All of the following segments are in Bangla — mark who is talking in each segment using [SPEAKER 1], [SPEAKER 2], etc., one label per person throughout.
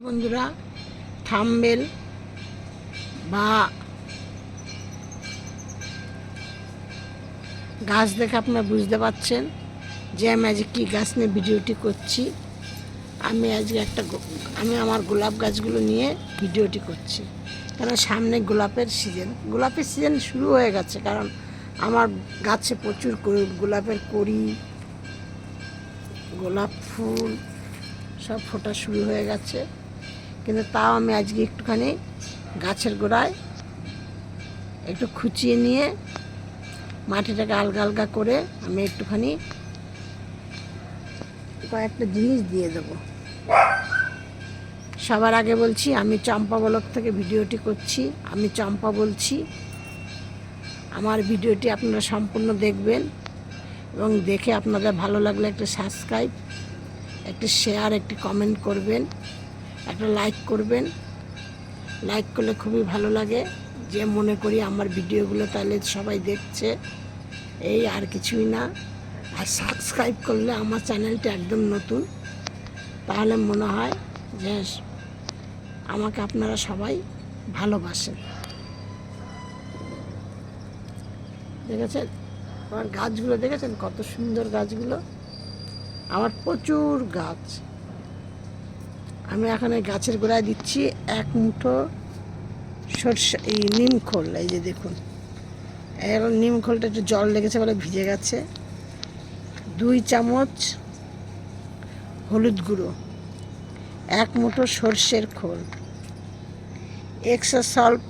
[SPEAKER 1] বন্ধুরা, থাম্বেল বা গাছ দেখে আপনারা বুঝতে পারছেন যে আমি আজকে কী গাছ নিয়ে ভিডিওটি করছি। আমি আজকে একটা আমি আমার গোলাপ গাছগুলো নিয়ে ভিডিওটি করছি। কারণ সামনে গোলাপের সিজন গোলাপের সিজন শুরু হয়ে গেছে কারণ আমার গাছে প্রচুর গোলাপের কড়ি, গোলাপ ফুল সব ফোটা শুরু হয়ে গেছে। কিন্তু তাও আমি আজকে একটুখানি গাছের গোড়ায় একটু খুঁচিয়ে নিয়ে মাটিটাকে আলগা আলগা করে আমি একটুখানি কয়েকটা জিনিস দিয়ে দেবো। সবার আগে বলছি, আমি চম্পা বলক থেকে ভিডিওটি করছি, আমি চম্পা বলছি। আমার ভিডিওটি আপনারা সম্পূর্ণ দেখবেন এবং দেখে আপনাদের ভালো লাগলে একটা সাবস্ক্রাইব একটি শেয়ার একটি কমেন্ট করবেন। একটা লাইক করবেন। লাইক করলে খুবই ভালো লাগে। যে মনে করি আমার ভিডিওগুলো তাহলে সবাই দেখছে। এই আর কিছুই না। আর সাবস্ক্রাইব করলে আমার চ্যানেলটা একদম নতুন। তাহলে মনে হয় যে আমাকে আপনারা সবাই ভালোবাসেন। দেখেছেন? আমার গাছগুলো দেখেছেন? কত সুন্দর গাছগুলো। আমার প্রচুর গাছ। আমি এখন গাছের গোড়ায় দিচ্ছি এক মুঠো সরষে এই নিম খোল, এই যে দেখুন। এখন নিম খোলটা একটু জল লেগেছে বলে ভিজে গেছে। দুই চামচ হলুদ গুঁড়ো, এক মুঠো সর্ষের খোল এক্সা সল্ট,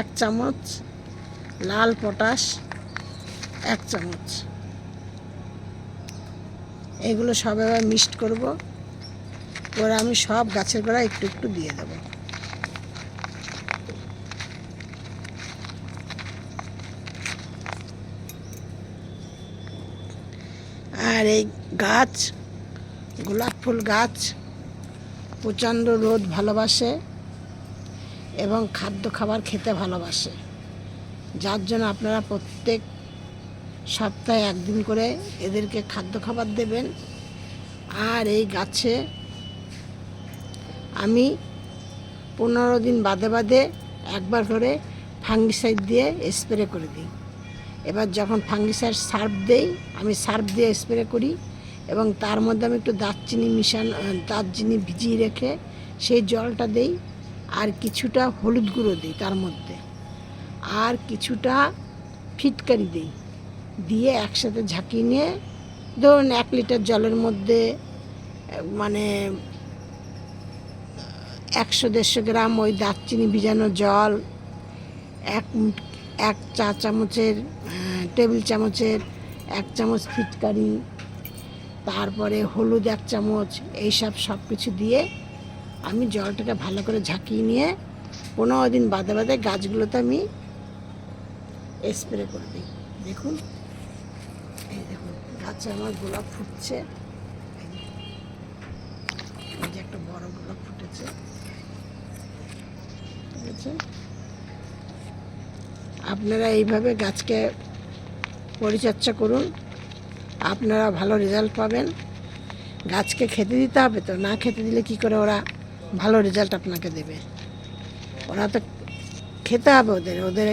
[SPEAKER 1] এক চামচ, লাল পটাশ, এক চামচ। এগুলো সব এবার মিক্সড করব। করে আমি সব গাছের গোড়া একটু একটু দিয়ে দেব। আর এই গাছ, গোলাপ ফুল গাছ, প্রচণ্ড রোদ ভালোবাসে এবং খাদ্য খাবার খেতে ভালোবাসে। যার জন্য আপনারা প্রত্যেক সপ্তাহে একদিন করে এদেরকে খাদ্য খাবার দেবেন। আর এই গাছে আমি পনেরো দিন বাদে বাদে একবার করে ফাঙ্গিসাইড দিয়ে স্প্রে করে দিই। এবার যখন ফাঙ্গিসাইড সার্ফ দেই, আমি সার্ফ দিয়ে স্প্রে করি এবং তার মধ্যে আমি একটু দারচিনি মিশান, দারচিনি ভিজিয়ে রেখে সেই জলটা দেই আর কিছুটা হলুদ গুঁড়ো দিই তার মধ্যে। আর কিছুটা ফিটকারি দিই। দিয়ে একসাথে ঝাঁকিয়ে নিয়ে, ধরুন এক লিটার জলের মধ্যে মানে একশো দেড়শো গ্রাম ওই দারচিনি ভিজানো জল, এক এক চা চামচের টেবিল চামচের, এক চামচ ফিটকারি তারপরে হলুদ এক চামচ, এইসব সব কিছু দিয়ে আমি জলটাকে ভালো করে ঝাঁকিয়ে নিয়ে পনেরো দিন বাদে বাদে গাছগুলোতে আমি স্প্রে করে দিই। দেখুন, এই দেখুন, গাছে আমার গোলাপ ফুটছে এই যে- এই যে একটা বড় গোলাপ ফুটেছে আছে আপনারা এইভাবে গাছকে পরিচর্যা করুন। আপনারা ভালো রেজাল্ট পাবেন। গাছকে খেতে দিতে হবে তো, না খেতে দিলে কি করে ওরা ভালো রেজাল্ট আপনাকে দেবে? ওরা তো খেতে হবে ওদের। ওদের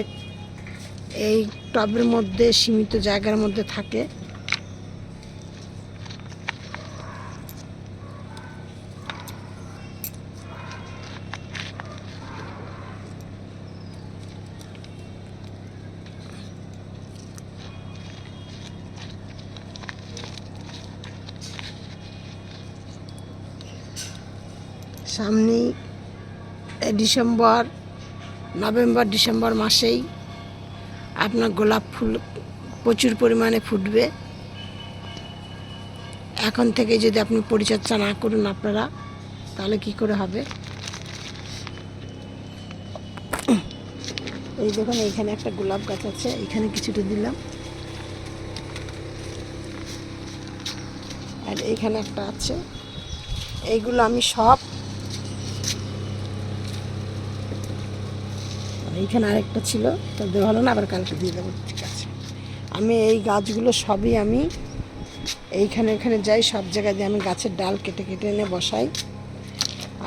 [SPEAKER 1] এই টবের মধ্যে, সীমিত জায়গার মধ্যে থাকে। সামনেই ডিসেম্বর, নভেম্বর, ডিসেম্বর মাসেই আপনার গোলাপ ফুল প্রচুর পরিমাণে ফুটবে। এখন থেকে যদি আপনি পরিচর্যা না করুন আপনারা, তাহলে কি করে হবে? এই দেখুন, এইখানে একটা গোলাপ গাছ আছে এখানে কিছুটা দিলাম। আর এইখানে একটা আছে। এইগুলো আমি সব এইখানে আরেকটা ছিল, তো দেওয়া না, আবার কালকে দিয়ে দেবো, ঠিক আছে। আমি এই গাছগুলো সবই আমি এইখানে এখানে যাই, সব জায়গায় দিয়ে আমি গাছের ডাল কেটে কেটে এনে বসাই।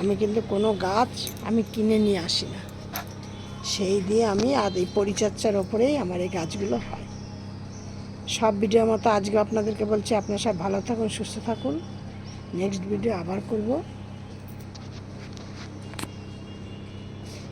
[SPEAKER 1] আমি কিন্তু কোনো গাছ আমি কিনে নিয়ে আসি না। সেই দিয়ে আমি আর এই পরিচর্যার ওপরেই আমার এই গাছগুলো হয়। সব ভিডিও মতো আজকে আপনাদেরকে বলছি, আপনারা সব ভালো থাকুন, সুস্থ থাকুন। নেক্সট ভিডিও আবার করব।